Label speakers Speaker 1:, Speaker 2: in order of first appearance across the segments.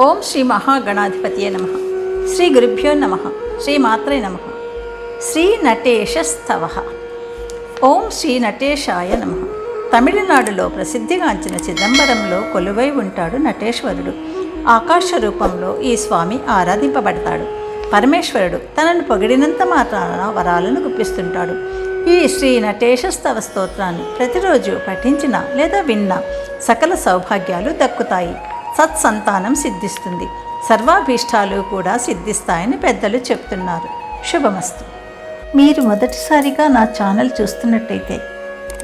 Speaker 1: ఓం శ్రీ మహాగణాధిపతియే నమ. శ్రీ గురుభ్యో నమ. శ్రీ మాత్రే నమ. శ్రీ నటేశస్తవ ఓం శ్రీ నటేశాయ నమ. తమిళనాడులో ప్రసిద్ధిగాంచిన చిదంబరంలో కొలువై ఉంటాడు నటేశ్వరుడు. ఆకాశ రూపంలో ఈ స్వామి ఆరాధింపబడతాడు. పరమేశ్వరుడు తనను పొగిడినంత మాత్రాన వరాలను గుప్పిస్తుంటాడు. ఈ శ్రీ నటేశస్తవ స్తోత్రాన్ని ప్రతిరోజు పఠించిన లేదా విన్న సకల సౌభాగ్యాలు దక్కుతాయి. సత్సంతానం సిద్ధిస్తుంది. సర్వాభీష్టాలు కూడా సిద్ధిస్తాయని పెద్దలు చెప్తున్నారు. శుభమస్తు. మీరు మొదటిసారిగా నా ఛానల్ చూస్తున్నట్టయితే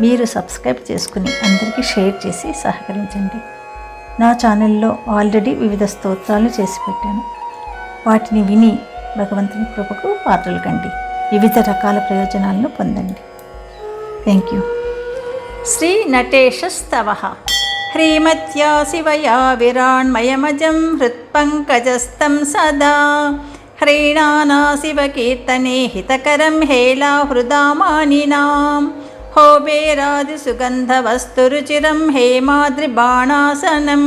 Speaker 1: మీరు సబ్స్క్రైబ్ చేసుకుని అందరికీ షేర్ చేసి సహకరించండి. నా ఛానల్లో ఆల్రెడీ వివిధ స్తోత్రాలు చేసి పెట్టాను. వాటిని విని భగవంతుని కృపకు పాత్రలు కండి. వివిధ రకాల ప్రయోజనాలను పొందండి. Thank you. శ్రీ నటేశస్తవ ह्रीमत्या शिवया विराण्मयमजं हृत्पङ्कजस्तं सदा ह्रीणाना शिवकीर्तने हितकरं हेलाहृदामानिनां होबेरादिसुगन्धवस्तुरुचिरं हेमाद्रिबाणासनं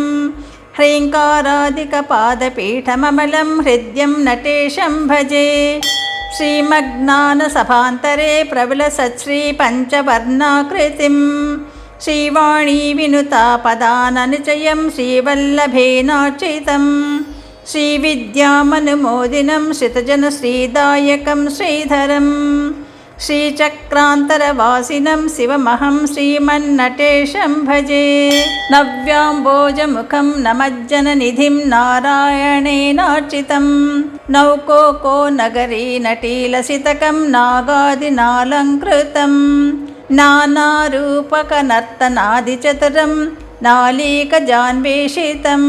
Speaker 1: ह्रीङ्कारादिकपादपीठममलं हृद्यं नटेशं भजे श्रीमग्नानसभान्तरे प्रबलसच्छ्रीपञ्चवर्णाकृतिम् श्रीवाणी विनुता पदाननुचयं श्रीवल्लभेनार्चितं श्रीविद्यामनुमोदिनं श्रितजनश्रीदायकं श्रीधरम् श्रीचक्रान्तरवासिनं शिवमहं श्रीमन्नटेशं भजे नव्याम्बोजमुखं नमज्जननिधिं नारायणेनार्चितं नौकोको नगरी नटीलसितकं नागादिनालङ्कृतं नानारूपकनर्तनादिचतुरं नालीकजान्वेषितं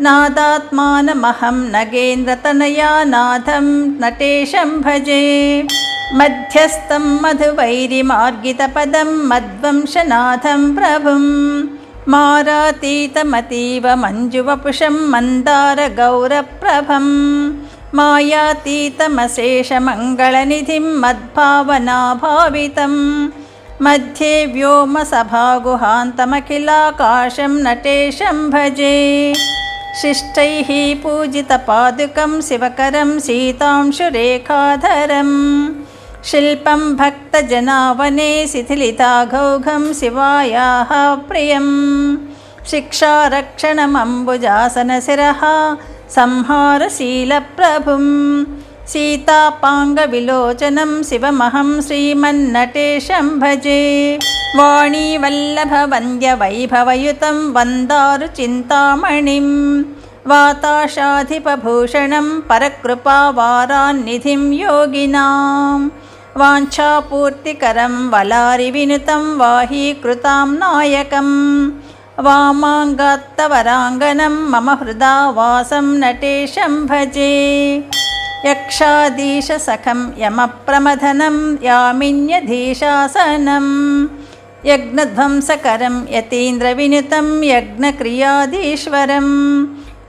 Speaker 1: नादात्मानमहं नगेन्द्रतनया नाथं नटेशं भजे। मध्यस्थं मधुवैरिमार्गितपदं मध्वंशनाथं प्रभुं। मारातीतमतीव मञ्जुवपुषं मन्दारगौरप्रभं। मायातीतमशेषमङ्गलनिधिं मद्भावनाभावितं मध्ये व्योमसभागुहान्तमखिलाकाशं नटेशं भजे शिष्टैः पूजितपादुकं शिवकरं सीतांशुरेखाधरम् शिल्पं भक्तजनावने शिथिलिताघौघं शिवायाः प्रियं शिक्षारक्षणमम्बुजासनशिरः संहारशीलप्रभुं सीतापाङ्गविलोचनं शिवमहं श्रीमन्नटेशं भजे वाणीवल्लभवन्द्यवैभवयुतं वन्दारुचिन्तामणिं वाताशाधिपभूषणं परकृपावारान्निधिं योगिनाम् वाञ्छापूर्तिकरं वलारिविनुतं वाहीकृतां नायकं वामाङ्गात्तवराङ्गनं मम हृदा वासं नटेशं भजे यक्षाधीशसखं यमप्रमथनं यामिन्यधीशासनं। यज्ञध्वंसकरं यतीन्द्रविनुतं यज्ञक्रियाधीश्वरं।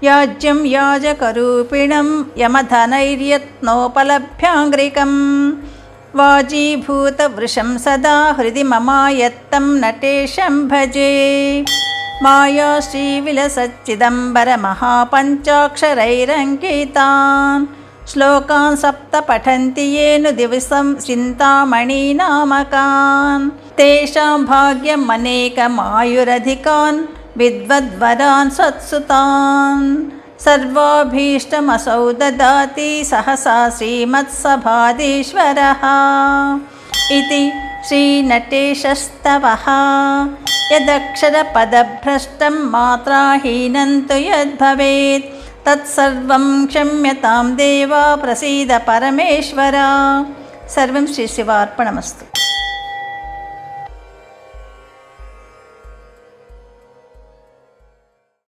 Speaker 1: याज्यं याजकरूपिणं यमधनैर्यत्नोपलभ्याङ्घ्रिकम् वाजीभूतवृषं सदा हृदि ममायत्तं नटेशं भजे माया श्रीविलसच्चिदम्बरमहापञ्चाक्षरैरङ्कितान् श्लोकान् सप्त पठन्ति येनु दिवसं चिन्तामणीनामकान् तेषां भाग्यम् अनेकमायुरधिकान् विद्वद्वरान् सत्सुतान्। सर्वाभीष्टमसौ ददाति सहसा श्रीमत्सभाधीश्वरः। इति श्रीनटेशस्तवः। यदक्षरपदभ्रष्टं मात्राहीनं तु यद्भवेत् తత్సర్వం క్షమ్యతాం దేవా ప్రసీద పరమేశ్వర. సర్వం శ్రీ శివార్పణమస్తు.